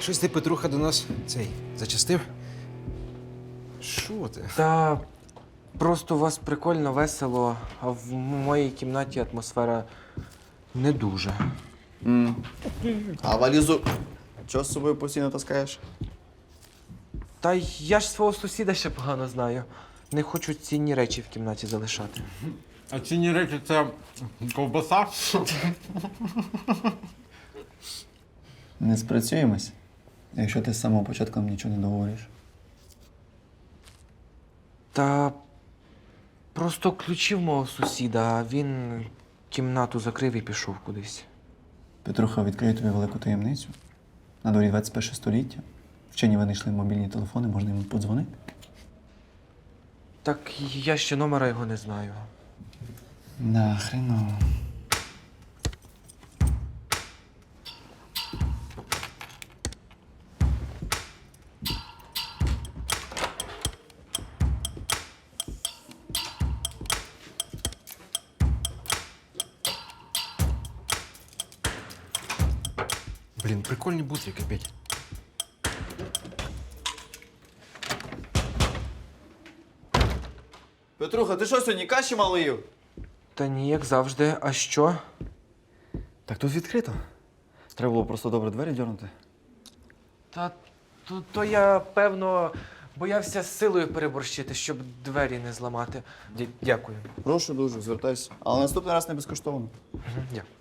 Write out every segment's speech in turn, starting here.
Щось ти, Петруха, до нас цей зачастив? Що ти? Та просто у вас прикольно, весело, а в моїй кімнаті атмосфера не дуже. А валізу чого з собою постійно таскаєш? Та я ж свого сусіда ще погано знаю. Не хочу цінні речі в кімнаті залишати. А цінні речі це ковбаса. Не спрацюємось, якщо ти з самого початку нам нічого не договориш. Та просто ключів мого сусіда, а він кімнату закрив і пішов кудись. Петруха відкриє тобі велику таємницю. На дворі 21 століття. Вчені винайшли мобільні телефони, можна йому подзвонити. Так я ще номера його не знаю. Да, хреново. Блін, прикольні бутрики, Петь. Петруха, ти що сьогодні каші мало їв? Та ні, як завжди. А що? Так тут відкрито. Треба було просто добре двері дьорнути. Та то, то я, певно, боявся з силою переборщити, щоб двері не зламати. Дя- Дякую. Прошу дуже, звертайся. Але наступний раз не безкоштовно. Дякую.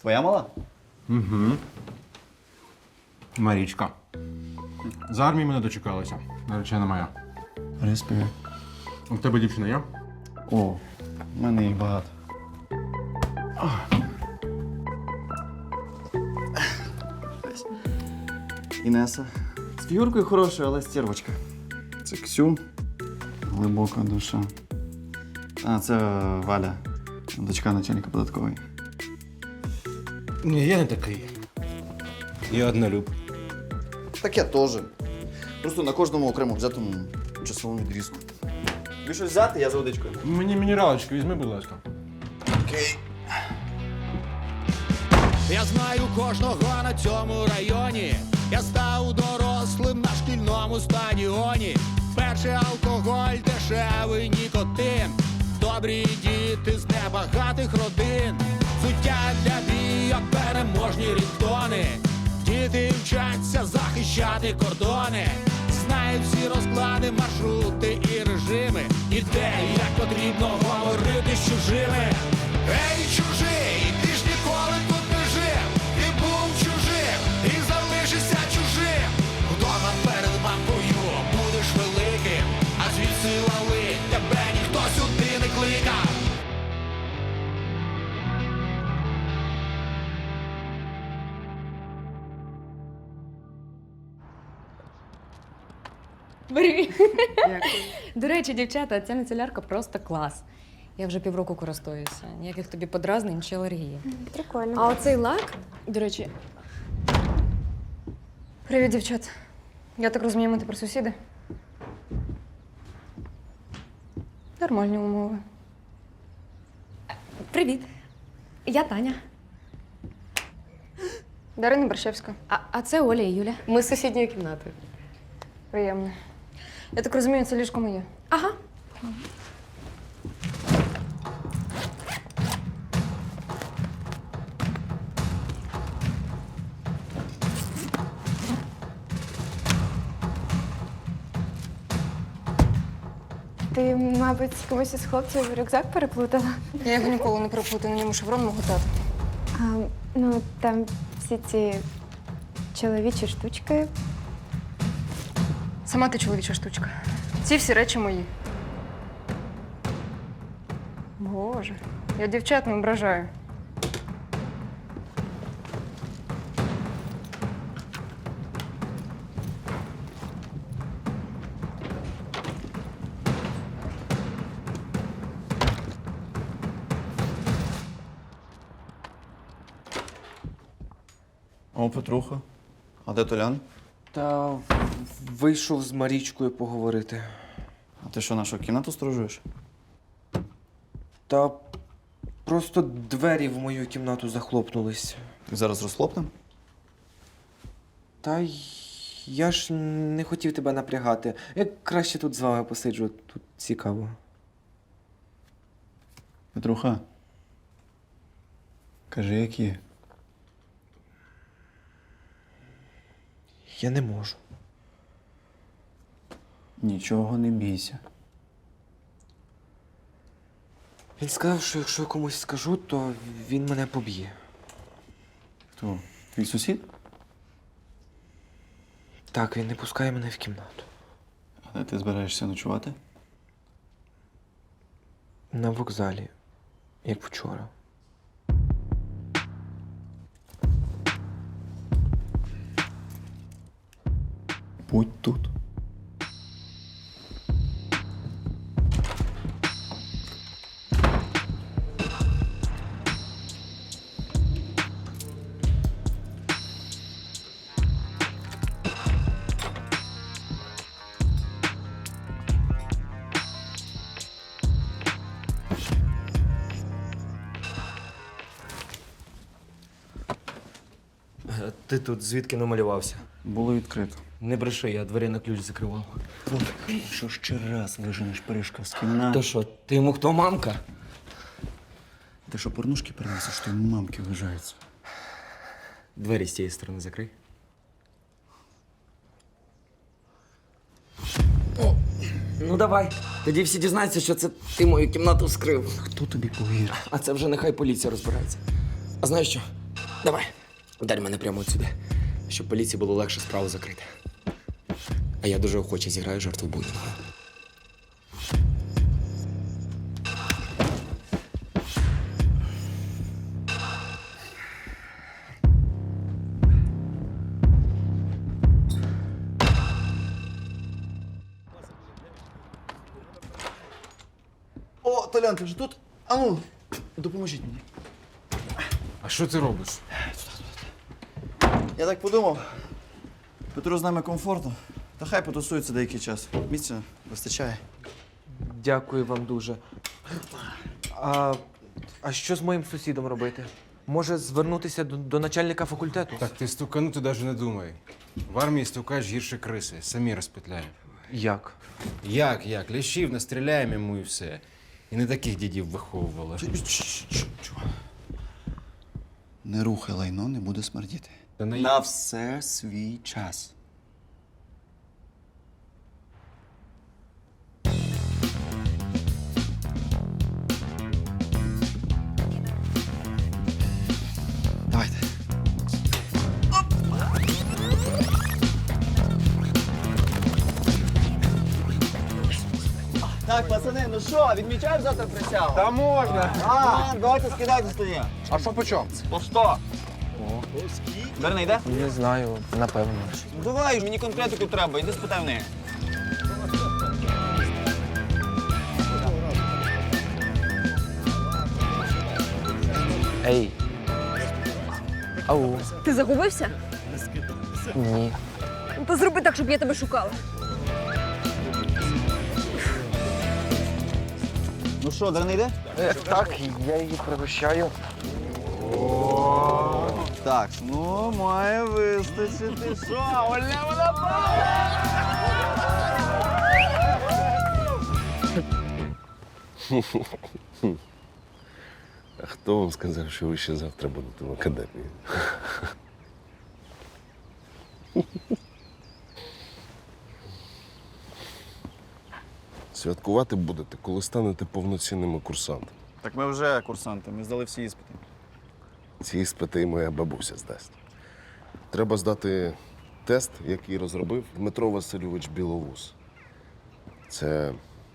Твоя мала? Угу. Марічка. З армії мене дочекалася. Наречена моя. Респі. У тебе дівчина є? О, в мене їх багато. Інеса. З фігуркою хорошою, але стервочка. Це Ксю. Глибока душа. А, це Валя, дочка начальника податкової. Ні, я не такий. Я однолюб. Так я теж. Просто на кожному окремо взятому часовому відрізку. Ви щось взяти, я за водичкою. Мені мінералочки візьми, будь ласка. Окей. Я знаю кожного на цьому районі. Я став дорослим на шкільному стадіоні. Перший алкоголь, дешевий нікотин. Добрі діти з небагатих родин. Захищати кордони. Знають всі розклади, маршрути і режими. І де як Бери. До речі, дівчата, ця міцелярка просто клас. Я вже півроку користуюся. Ніяких тобі подразнень чи алергії. Прикольно. А оцей лак, до речі. Привіт, дівчат. Я так розумію, ми тепер сусіди. Нормальні умови. Привіт. Я Таня. Дарина Борщевська. А, а це Оля і Юля. Ми з сусідньої кімнати. Приємно. Я так розумію, це ліжко моє. Ага. Ти, мабуть, комусь із хлопців рюкзак переплутала. Я його ніколи не переплутаю, на ньому шеврон мого тата. А, ну, там всі ці чоловічі штучки. Сама ти чоловіча штучка. Ці всі речі мої. Боже, я дівчат не ображаю. О, Петруха. А де Толян? Та вийшов з Марічкою поговорити. А ти що, нашу кімнату сторожуєш? Та Просто двері в мою кімнату захлопнулись. Зараз розхлопнемо? Та я ж не хотів тебе напрягати. Я краще тут з вами посиджу, тут цікаво. Петруха. Кажи, як Я не можу. Нічого не бійся. Він сказав, що якщо я комусь скажу, то він мене поб'є. Хто? Твій сусід? Так, він не пускає мене в кімнату. Але ти збираєшся ночувати? На вокзалі, як вчора. Будь тут. Ти тут звідки намалювався? Було відкрито. Не бреши, я двері на ключ закривав. Що ще раз виженеш Парижка з кімнати? То що, ти йому хто мамка? Ти що, порнушки переносиш, то мамки вважаються. Двері з цієї сторони закрий. О, ну давай. Тоді всі дізнаються, що це ти мою кімнату скрив. Хто тобі повірив? А це вже нехай поліція розбирається. А знаєш що? Давай, ударь мене прямо от сюди, щоб поліції було легше справу закрити. А я дуже охоче зіграю жертву булінгу. О, Толян, ти вже тут? Ану, допоможіть мені. А що ти робиш? Я так подумав. Петру з нами комфортно. Та хай потусується деякий час. Місця вистачає. Дякую вам дуже. А, а що з моїм сусідом робити? Може звернутися до, до начальника факультету? Так ти стуканути навіть не думай. В армії стукач гірше криси, самі розпетляємо. Як? Як, як? Лящів настріляємо йому і все. І не таких дідів виховували. Не рухай лайно, не буде смердіти. Та на... На все свій час. Так, пацани, ну що, відмічаємо завтра присягу? Та можна. А, давайте скидайте тоді. А що по чому? По 100. Берне йде? Не знаю, напевно. Ну давай, мені конкретику треба, іди спитай в неї. Ей. Ау. Ти загубився? Ні. Ну, То зроби так, щоб я тебе шукала. Ну що, Берне йде? Е, так, я її пригощаю. Так, ну має вистачити. Що? Оля, вона А хто вам сказав, що ви ще завтра будете в академії? Святкувати будете, коли станете повноцінними курсантами. Так ми вже курсанти, ми здали всі іспити. Ці іспити і моя бабуся здасть. Треба здати тест, який розробив Дмитро Васильович Біловус. Це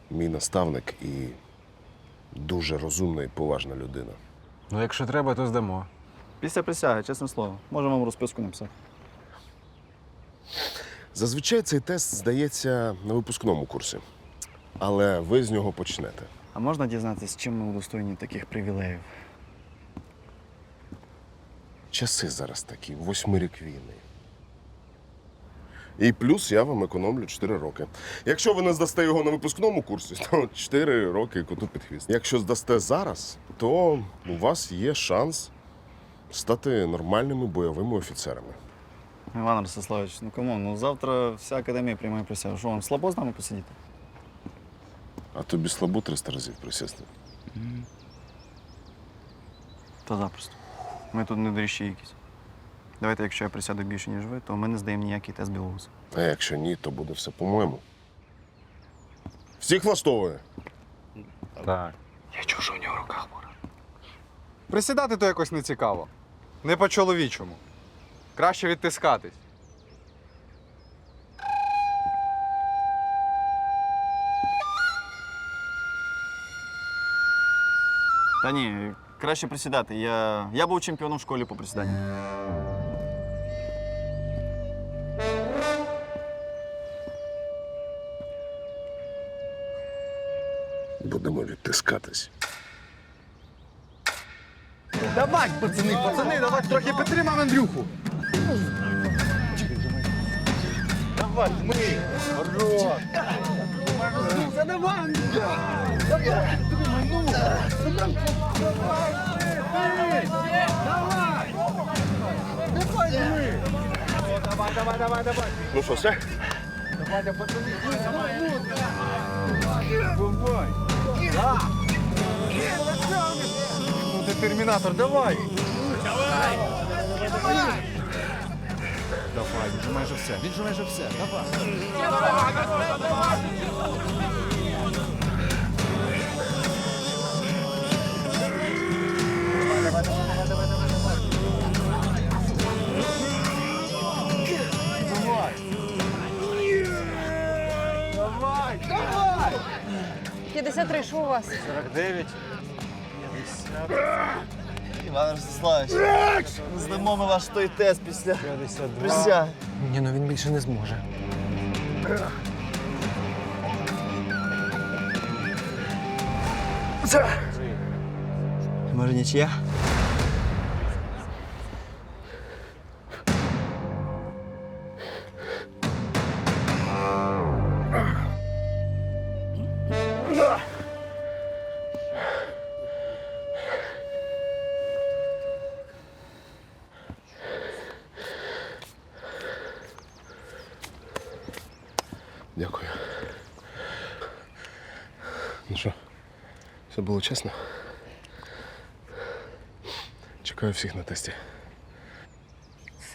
мій наставник і дуже розумна і поважна людина. Ну, якщо треба, то здамо. Після присяги, чесне слово. Можемо вам розписку написати. Зазвичай цей тест здається на випускному курсі, але ви з нього почнете. А можна дізнатися, чим ми удостоєні таких привілеїв? Часи зараз такі, восьмий рік війни. І плюс я вам економлю 4 роки. Якщо ви не здасте його на випускному курсі, то 4 роки коту під хвіст. Якщо здасте зараз, то у вас є шанс стати нормальними бойовими офіцерами. Іван Ростиславович, ну кому? Ну завтра вся академія приймає присягу. Що вам слабо з нами посидіти? А тобі слабо 300 разів присісти. Та запросто. Ми тут не доріжчі якісь. Давайте, якщо я присяду більше, ніж ви, то ми не здаємо ніякий тест білоуса. А якщо ні, то буде все по-моєму. Всіх влаштовує. Так. Я чужу у нього руках буду. Присідати то якось не цікаво. Не по-чоловічому. Краще відтискатись. Та ні, краще присідати. Я, я був чемпіоном в школі по присіданню. Будемо відтискатись. Давай, пацани, пацани, давай трохи підтримаємо Андрюху. Давай, ми. Хорош. Давай, Андрюха. Давай. Давай. Давай. Давай, давай, давай, давай. Ну що, все? Пацани. Давай. Да. Ну ти термінатор, давай. Давай. Давай, він же все. Він же. Давай. Давай, 53, що у вас? 49. Іван Ростиславович, здамо ми ваш той тест після 52. присяги. Ні, ну він більше не зможе. Може, нічия? Було чесно? Чекаю всіх на тесті.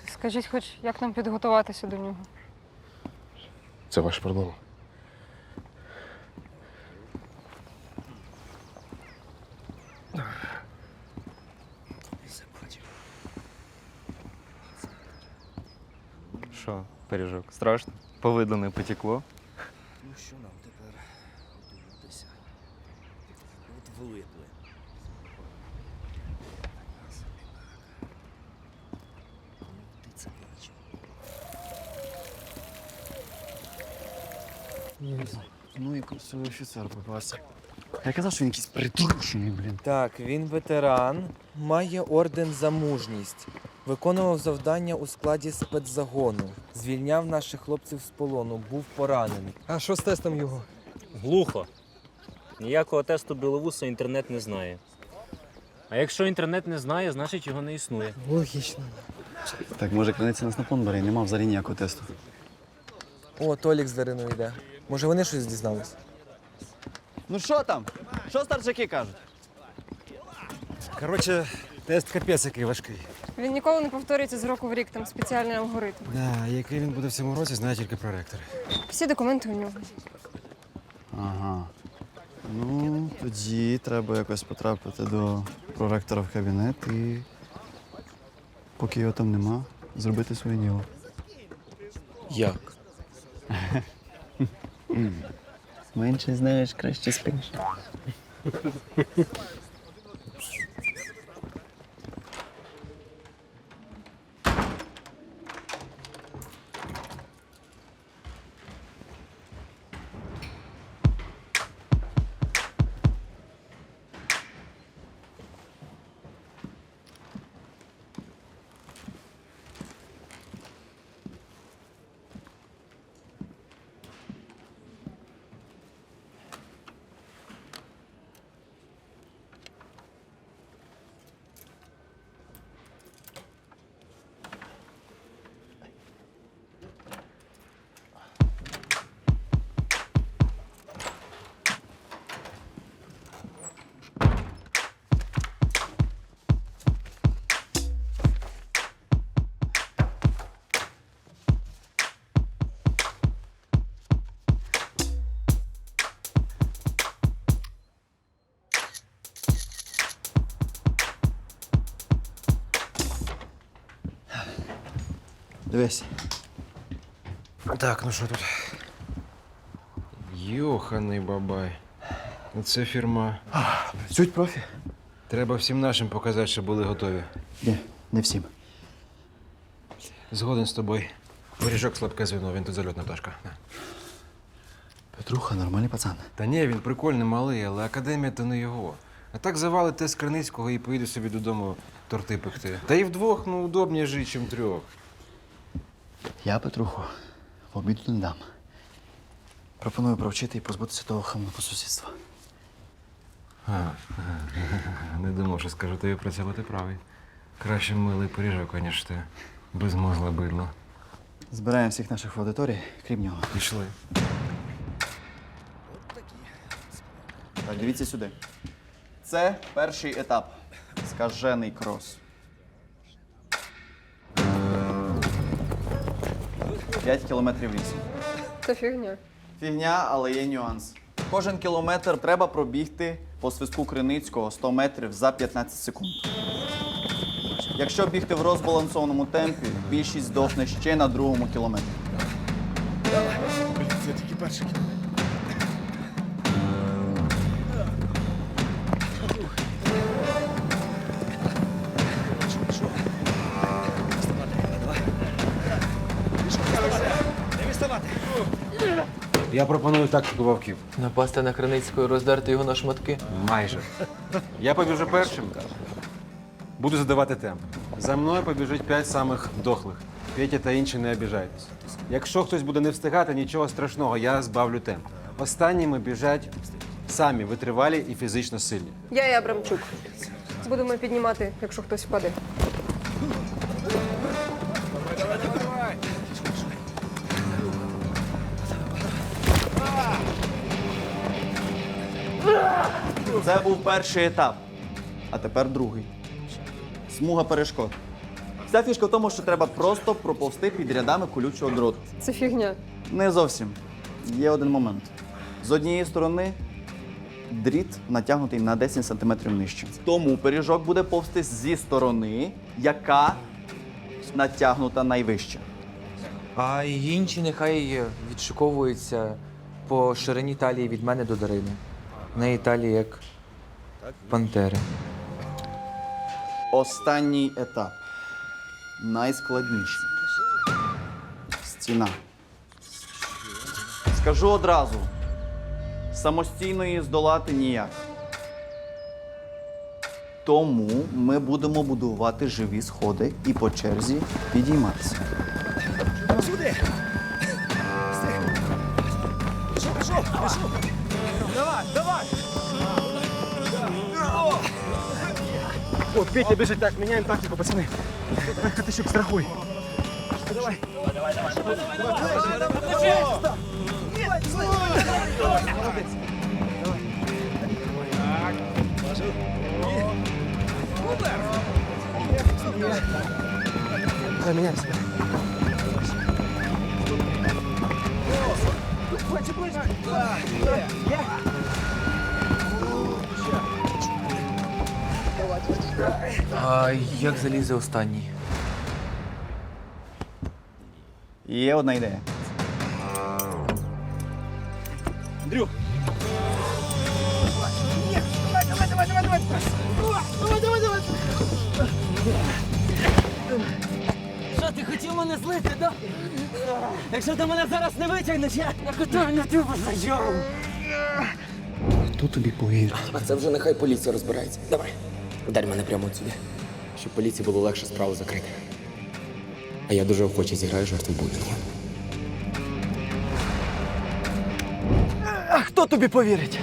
Скажіть, хоч як нам підготуватися до нього? Це ваша проблема. Що, пиріжок, страшно? Повидло не потекло. Ну що нам тепер готуватися? От влипли. Ти це бачив. Ну офіцер попався. Я казав, що він якийсь притрушений, блін. Так, він ветеран, має орден за мужність, виконував завдання у складі спецзагону, звільняв наших хлопців з полону, був поранений. А що з тестом його? Глухо. Ніякого тесту біловуса інтернет не знає. А якщо інтернет не знає, значить його не існує. Логічно. Так, може, криниця нас на понт бере, нема взагалі ніякого тесту. О, Толік з Дариною йде. Може, вони щось дізнались? Ну що там? Що старшаки кажуть? Коротше, тест капець який важкий. Він ніколи не повторюється з року в рік, там спеціальний алгоритм. Да, який він буде в цьому році, знає тільки проректор. Всі документи у нього. Ага. Ну, тоді треба якось потрапити до проректора в кабінет і, поки його там нема, зробити своє діло. Як? Менше знаєш, краще спиш. Дивись. Так, ну що тут? Йоханий бабай. Це фірма. Працюють профі? Треба всім нашим показати, що були готові. Ні, не всім. Згоден з тобою. Пиріжок слабке звіно, він тут зальотна пташка. На. Петруха нормальний пацан. Та ні, він прикольний малий, але академія то не його. А так завали тест Криницького і поїде собі додому торти пекти. Та і вдвох, ну, удобніше жити, ніж трьох. Я Петруху в обіду не дам. Пропоную провчити і позбутися того хамного сусідства. А, не думав, що скажу тобі про це, бо ти правий. Краще милий пиріжок, аніж ти. Безмозле бидло. Збираємо всіх наших в аудиторії, крім нього. Пішли. Так, дивіться сюди. Це перший етап. Скажений крос. П'ять кілометрів лісу. Це фігня. Фігня, але є нюанс. Кожен кілометр треба пробігти по свистку Криницького 100 метрів за 15 секунд. Якщо бігти в розбалансованому темпі, більшість здохне ще на другому кілометрі. Я пропоную тактику вовків. Напасти на Криницького і роздерти його на шматки. Майже. Я побіжу першим. Буду задавати темп. За мною побіжить п'ять самих дохлих. Петя та інші не обіжайтесь. Якщо хтось буде не встигати, нічого страшного, я збавлю темп. Останніми біжать самі витривалі і фізично сильні. Я і Абрамчук. Будемо піднімати, якщо хтось впаде. Це був перший етап, а тепер другий. Смуга перешкод. Вся фішка в тому, що треба просто проповсти під рядами колючого дроту. Це фігня. Не зовсім. Є один момент. З однієї сторони дріт натягнутий на 10 см нижче. Тому пиріжок буде повсти зі сторони, яка натягнута найвище. А інші нехай відшиковуються по ширині талії від мене до Дарини. В неї талія як пантери. Останній етап. Найскладніший. Стіна. Скажу одразу: самостійно її здолати ніяк. Тому ми будемо будувати живі сходи і по черзі підійматися. О, Петя біжить так, міняємо тактику, пацани. Катищук, страхуй. Давай, міняємося. А як залізе останній? Є одна ідея. Що ти хотів мене злити, да? Якщо ти мене зараз не витягнеш, я, я готовий на тебе зайом. Хто тобі повірить? А це вже нехай поліція розбирається. Давай. Ударь мене прямо от сюди, щоб поліції було легше справу закрити. А я дуже охоче зіграю жертву будинку. А хто тобі повірить?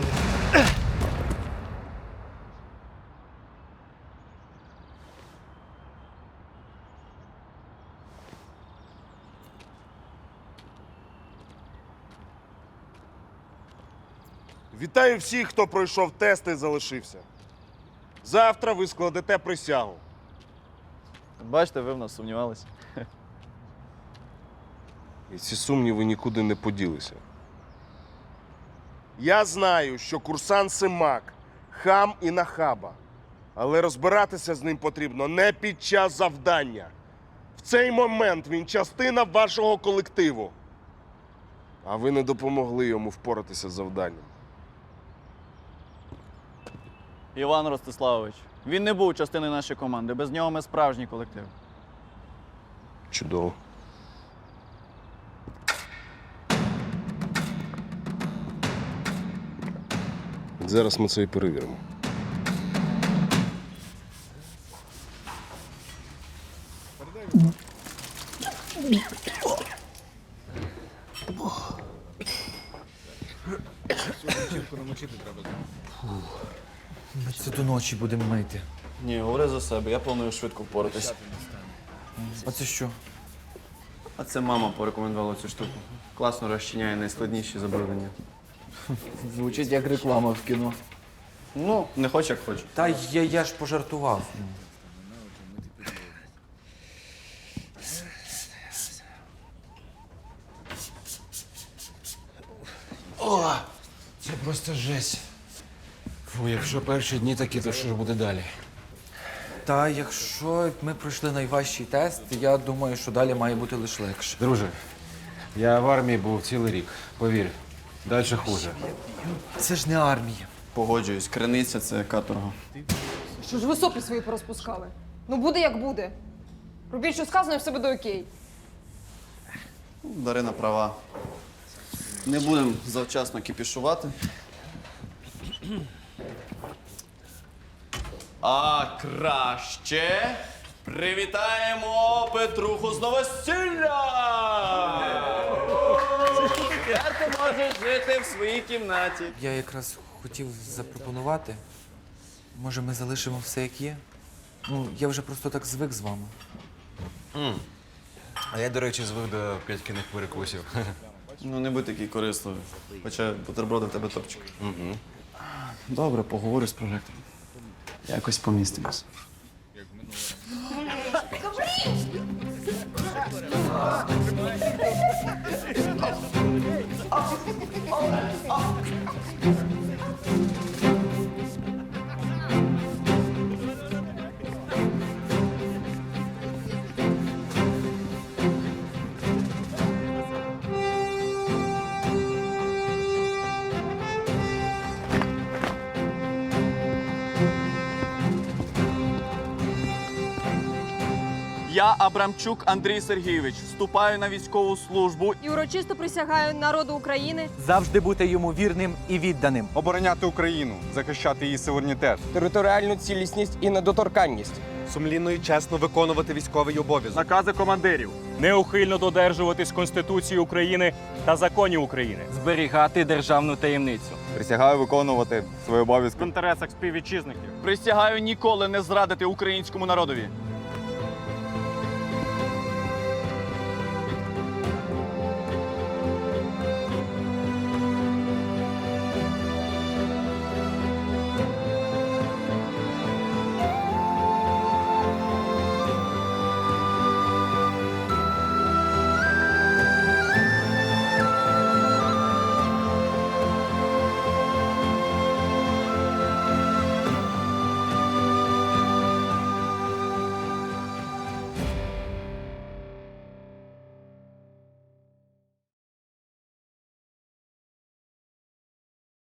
Вітаю всіх, хто пройшов тест і залишився. Завтра ви складете присягу. Бачите, ви в нас сумнівалися. І ці сумніви нікуди не поділися. Я знаю, що курсант Симак хам і нахаба. Але розбиратися з ним потрібно не під час завдання, В цей момент він частина вашого колективу. А ви не допомогли йому впоратися з завданням. Іван Ростиславович, він не був частиною нашої команди. Без нього ми справжній колектив. Чудово. Зараз ми це і перевіримо. Це до ночі будемо мити. Ні, говори за себе, я планую швидко впоратися. А це що? А це мама порекомендувала цю штуку. Класно розчиняє найскладніші забруднення. Звучить як реклама в кіно. Ну, не хоч як хоч. Та я, я ж пожартував. О, це просто жесть. Фу, якщо перші дні такі, то що ж буде далі? Та якщо ми пройшли найважчий тест, я думаю, що далі має бути лише легше. Друже, я в армії був цілий рік. Повір, далі хуже. Це ж не армія. Погоджуюсь, криниця це каторга. Що ж ви соплі свої порозпускали? Ну буде як буде. Робіть, що сказано, і все буде окей. Дарина права. Не будемо завчасно кіпішувати. А краще привітаємо Петруху з новосілля! Тепер ти можеш жити в своїй кімнаті. Я якраз хотів запропонувати. Може, ми залишимо все як є? Ну, я вже просто так звик з вами. А я, до речі, звик до п'ятькиних перекусів. Ну, не будь такий корисливий. Хоча бутерброди в тебе топчик. Добре, поговорю з прожектором. Якось помістимось. Я Абрамчук Андрій Сергійович. Вступаю на військову службу. І урочисто присягаю народу України Завжди бути йому вірним і відданим. Обороняти Україну, захищати її суверенітет. Територіальну цілісність і недоторканність. Сумлінно і чесно виконувати військовий обов'язок. Накази командирів. Неухильно додержуватись Конституції України та законів України. Зберігати державну таємницю. Присягаю виконувати свої обов'язки. В інтересах співвітчизників. Присягаю ніколи не зрадити українському народові.